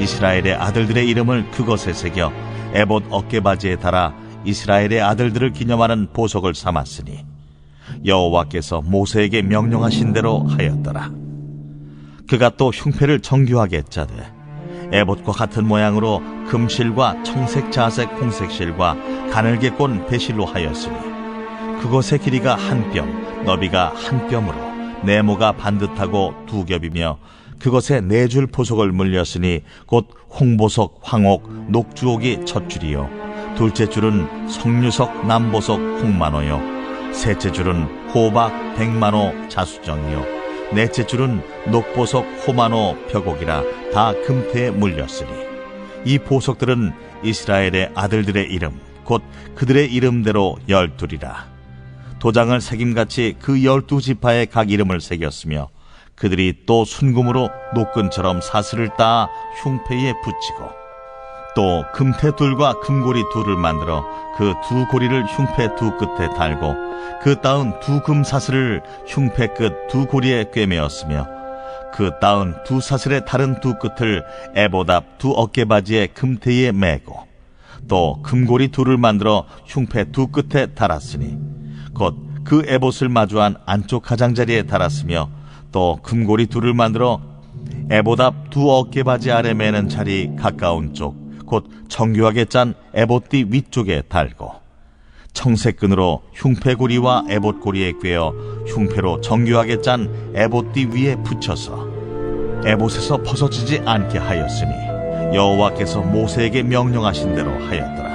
이스라엘의 아들들의 이름을 그것에 새겨 에봇 어깨바지에 달아 이스라엘의 아들들을 기념하는 보석을 삼았으니 여호와께서 모세에게 명령하신 대로 하였더라. 그가 또 흉패를 정교하게 짜되 에봇과 같은 모양으로 금실과 청색, 자색, 홍색 실과 가늘게 꼰 배실로 하였으니 그것의 길이가 한 뼘, 너비가 한 뼘으로 네모가 반듯하고 두 겹이며 그것에 네줄 보석을 물렸으니 곧 홍보석, 황옥, 녹주옥이 첫 줄이요. 둘째 줄은 석류석, 남보석, 홍만호요. 셋째 줄은 호박, 백만호, 자수정이요. 넷째 줄은 녹보석, 호만호, 벽옥이라 다 금태에 물렸으니. 이 보석들은 이스라엘의 아들들의 이름 곧 그들의 이름대로 열둘이라. 도장을 새김같이 그 열두 지파의 각 이름을 새겼으며 그들이 또 순금으로 노끈처럼 사슬을 따 흉패에 붙이고 또 금태 둘과 금고리 둘을 만들어 그 두 고리를 흉패 두 끝에 달고 그 따은 두 금사슬을 흉패 끝 두 고리에 꿰매었으며 그 따은 두 사슬의 다른 두 끝을 에보답 두 어깨바지의 금태에 매고 또 금고리 둘을 만들어 흉패 두 끝에 달았으니 곧 그 에봇을 마주한 안쪽 가장자리에 달았으며 또 금고리 둘을 만들어 에보답 두 어깨바지 아래 매는 자리 가까운 쪽 곧 정교하게 짠 에봇띠 위쪽에 달고 청색끈으로 흉패고리와 에봇고리에 꿰어 흉패로 정교하게 짠 에봇띠 위에 붙여서 에봇에서 벗어지지 않게 하였으니 여호와께서 모세에게 명령하신 대로 하였더라.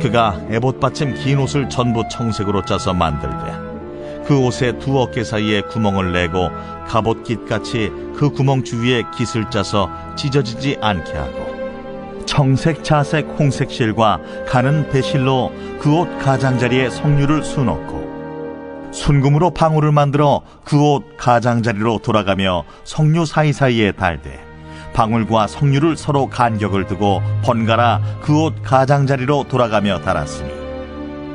그가 에봇 받침 긴 옷을 전부 청색으로 짜서 만들되 그 옷의 두 어깨 사이에 구멍을 내고 갑옷 깃같이 그 구멍 주위에 깃을 짜서 찢어지지 않게 하고 청색, 자색, 홍색 실과 가는 배실로 그 옷 가장자리에 석류를 수놓고 순금으로 방울을 만들어 그 옷 가장자리로 돌아가며 석류 사이사이에 달되 방울과 석류를 서로 간격을 두고 번갈아 그 옷 가장자리로 돌아가며 달았으니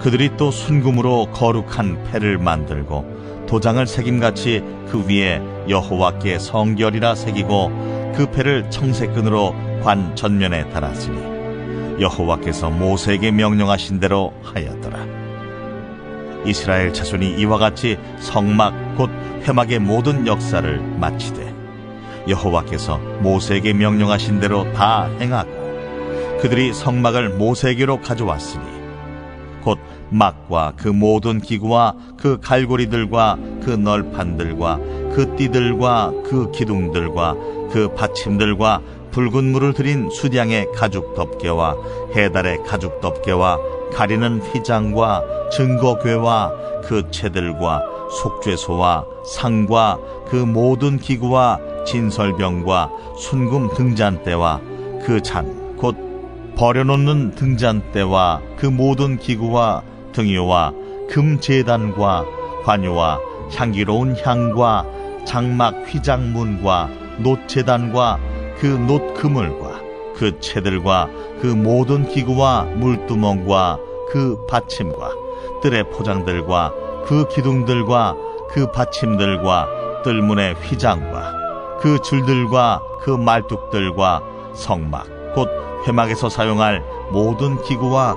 그들이 또 순금으로 거룩한 패를 만들고 도장을 새김같이 그 위에 여호와께 성결이라 새기고 그 패를 청색끈으로 관 전면에 달았으니 여호와께서 모세에게 명령하신 대로 하였더라. 이스라엘 자손이 이와 같이 성막 곧 회막의 모든 역사를 마치되 여호와께서 모세에게 명령하신 대로 다 행하고 그들이 성막을 모세에게로 가져왔으니 곧 막과 그 모든 기구와 그 갈고리들과 그 널판들과 그 띠들과 그 기둥들과 그 받침들과 붉은 물을 들인 수량의 가죽 덮개와 해달의 가죽 덮개와 가리는 휘장과 증거궤와 그 채들과 속죄소와 상과 그 모든 기구와 진설병과 순금 등잔대와 그 잔 곧 버려놓는 등잔대와 그 모든 기구와 등유와 금재단과 관유와 향기로운 향과 장막 휘장문과 놋재단과 그 놋 그물과 그 채들과 그 모든 기구와 물두멍과 그 받침과 뜰의 포장들과 그 기둥들과 그 받침들과 뜰문의 휘장과 그 줄들과 그 말뚝들과 성막 곧 회막에서 사용할 모든 기구와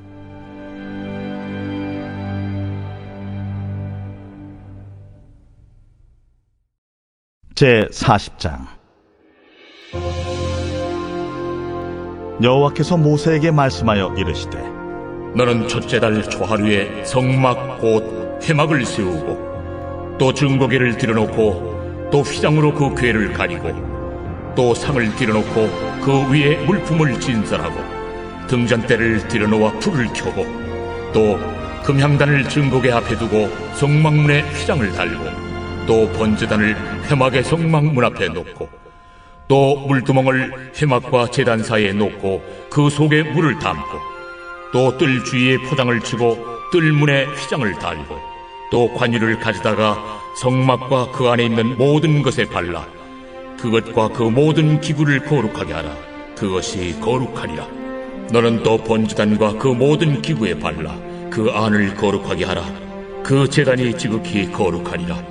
제 40장. 여호와께서 모세에게 말씀하여 이르시되 너는 첫째 달 초하루에 성막 곧 회막을 세우고 또 증거계를 들여놓고 또 휘장으로 그 궤를 가리고 또 상을 들여놓고 그 위에 물품을 진설하고 등잔대를 들여놓아 불을 켜고 또 금향단을 증거계 앞에 두고 성막문에 휘장을 달고 또 번제단을 회막의 성막 문 앞에 놓고 또 물두멍을 회막과 제단 사이에 놓고 그 속에 물을 담고 또 뜰 주위에 포장을 치고 뜰 문에 휘장을 달고 또 관유를 가져다가 성막과 그 안에 있는 모든 것에 발라 그것과 그 모든 기구를 거룩하게 하라. 그것이 거룩하니라. 너는 또 번지단과 그 모든 기구에 발라 그 안을 거룩하게 하라. 그 재단이 지극히 거룩하니라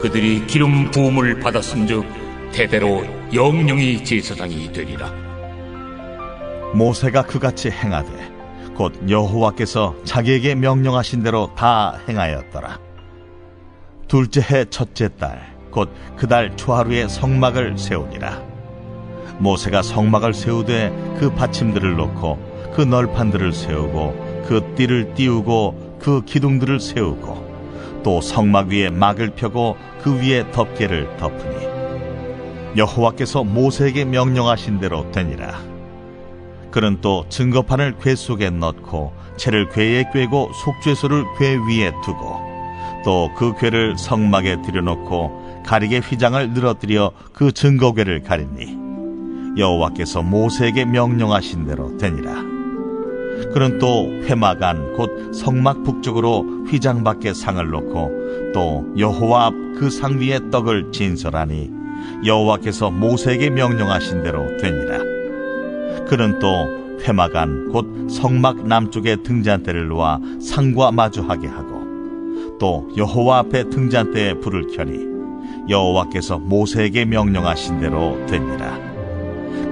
그들이 기름 부음을 받았은즉 대대로 영영이 제사장이 되리라. 모세가 그같이 행하되 곧 여호와께서 자기에게 명령하신 대로 다 행하였더라. 둘째 해 첫째 달 곧 그 달 초하루에 성막을 세우니라. 모세가 성막을 세우되 그 받침들을 놓고 그 널판들을 세우고 그 띠를 띄우고 그 기둥들을 세우고 또 성막 위에 막을 펴고 그 위에 덮개를 덮으니 여호와께서 모세에게 명령하신 대로 되니라. 그는 또 증거판을 궤 속에 넣고 채를 궤에 꿰고 속죄소를 궤 위에 두고 또 그 궤를 성막에 들여놓고 가리개 휘장을 늘어뜨려 그 증거궤를 가리니 여호와께서 모세에게 명령하신 대로 되니라. 그는 또안곧 성막 북쪽으로 휘장 밖에 상을 놓고 또 여호와 앞 그 상 위에 떡을 진설하니 여호와께서 모세에게 명령하신 대로 되니라. 그는 또안곧 성막 남쪽에 등잔대를 놓아 상과 마주하게 하고 또 여호와 앞에 등잔대에 불을 켜니 여호와께서 모세에게 명령하신 대로 되니라.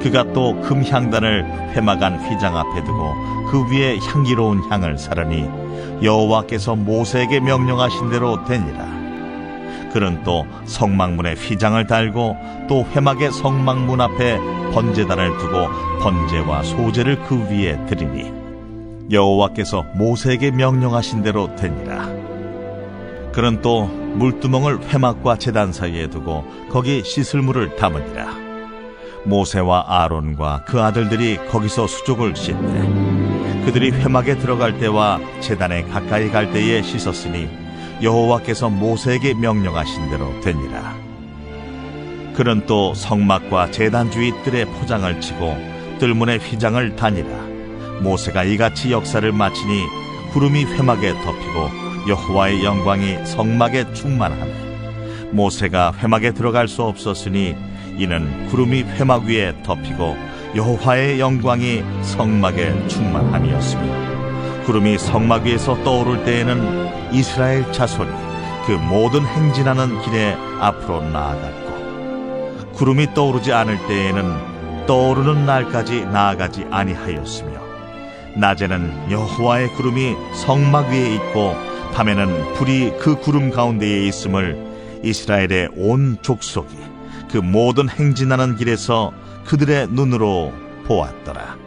그가 또 금향단을 회막 안 휘장 앞에 두고 그 위에 향기로운 향을 사르니 여호와께서 모세에게 명령하신 대로 되니라. 그는 또 성막문에 휘장을 달고 또 회막의 성막문 앞에 번제단을 두고 번제와 소제를 그 위에 드리니 여호와께서 모세에게 명령하신 대로 되니라. 그는 또 물두멍을 회막과 제단 사이에 두고 거기 씻을 물을 담으니라. 모세와 아론과 그 아들들이 거기서 수족을 씻되 그들이 회막에 들어갈 때와 제단에 가까이 갈 때에 씻었으니 여호와께서 모세에게 명령하신 대로 되니라. 그는 또 성막과 제단 주위 뜰에 포장을 치고 뜰문에 휘장을 다니라. 모세가 이같이 역사를 마치니 구름이 회막에 덮이고 여호와의 영광이 성막에 충만하며 모세가 회막에 들어갈 수 없었으니 이는 구름이 회막 위에 덮이고 여호와의 영광이 성막에 충만함이었으며 구름이 성막 위에서 떠오를 때에는 이스라엘 자손이 그 모든 행진하는 길에 앞으로 나아갔고 구름이 떠오르지 않을 때에는 떠오르는 날까지 나아가지 아니하였으며 낮에는 여호와의 구름이 성막 위에 있고 밤에는 불이 그 구름 가운데에 있음을 이스라엘의 온 족속이 그 모든 행진하는 길에서 그들의 눈으로 보았더라.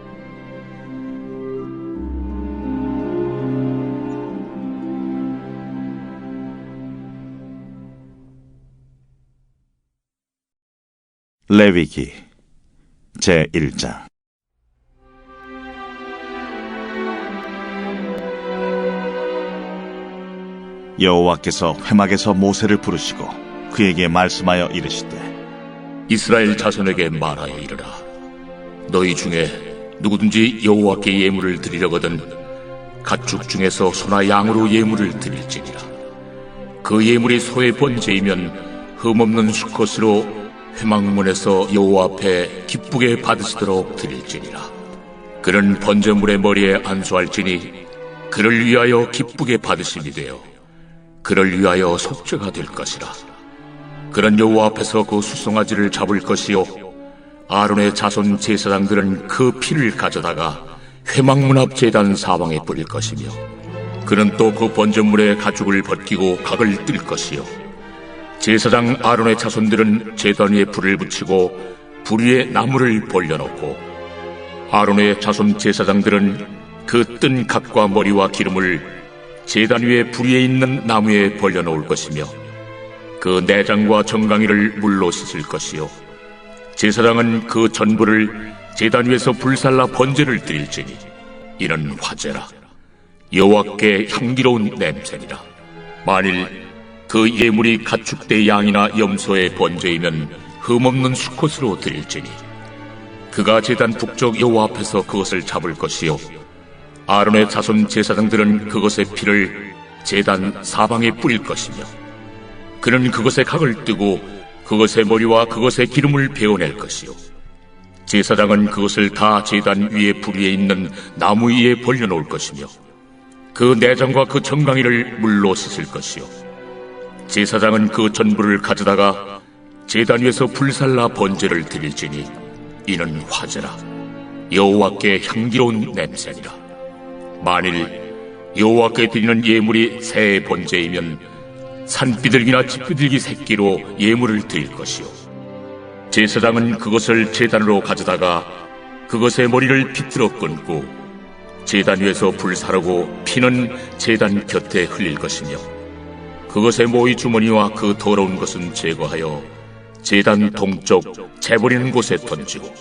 레위기 제 1장 여호와께서 회막에서 모세를 부르시고 그에게 말씀하여 이르시되 이스라엘 자손에게 말하여 이르라. 너희 중에 누구든지 여호와께 예물을 드리려거든 가축 중에서 소나 양으로 예물을 드릴지니라. 그 예물이 소의 번제이면 흠없는 수컷으로 회막문에서 여호와 앞에 기쁘게 받으시도록 드릴지니라. 그는 번제물의 머리에 안수할지니 그를 위하여 기쁘게 받으심이 되어 그를 위하여 속죄가 될 것이라. 그런 여호와 앞에서 그 수송아지를 잡을 것이요 아론의 자손 제사장들은 그 피를 가져다가 회막문 앞 제단 사방에 뿌릴 것이며 그는 또 그 번전물의 가죽을 벗기고 각을 뜰 것이요. 제사장 아론의 자손들은 제단 위에 불을 붙이고 불 위에 나무를 벌려놓고 아론의 자손 제사장들은 그 뜬 각과 머리와 기름을 제단 위에 불 위에 있는 나무에 벌려놓을 것이며 그 내장과 정강이를 물로 씻을 것이요. 제사장은 그 전부를 제단 위에서 불살라 번제를 드릴지니 이는 화제라. 여호와께 향기로운 냄새니라. 만일 그 예물이 가축대 양이나 염소의 번제이면 흠없는 수컷으로 드릴지니 그가 제단 북쪽 여호와 앞에서 그것을 잡을 것이요. 아론의 자손 제사장들은 그것의 피를 제단 사방에 뿌릴 것이며 그는 그것의 각을 뜨고 그것의 머리와 그것의 기름을 베어낼 것이요. 제사장은 그것을 다 제단 위에 불 위에 있는 나무 위에 벌려놓을 것이며 그 내장과 그 정강이를 물로 씻을 것이요. 제사장은 그 전부를 가져다가 제단 위에서 불살라 번제를 드릴지니 이는 화제라 여호와께 향기로운 냄새니라. 만일 여호와께 드리는 예물이 새의 번제이면 산비둘기나 집비둘기 새끼로 예물을 드릴 것이요. 제사장은 그것을 제단으로 가져다가 그것의 머리를 비틀어 끊고 제단 위에서 불사르고 피는 제단 곁에 흘릴 것이며 그것의 모이 주머니와 그 더러운 것은 제거하여 제단 동쪽 재버리는 곳에 던지고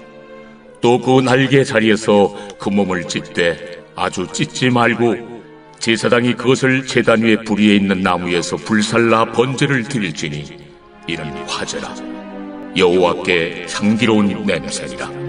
또 그 날개 자리에서 그 몸을 찢되 아주 찢지 말고 제사장이 그것을 제단 위에 불 위에 있는 나무에서 불살라 번제를 드릴지니 이는 화제라. 여호와께 향기로운 냄새니라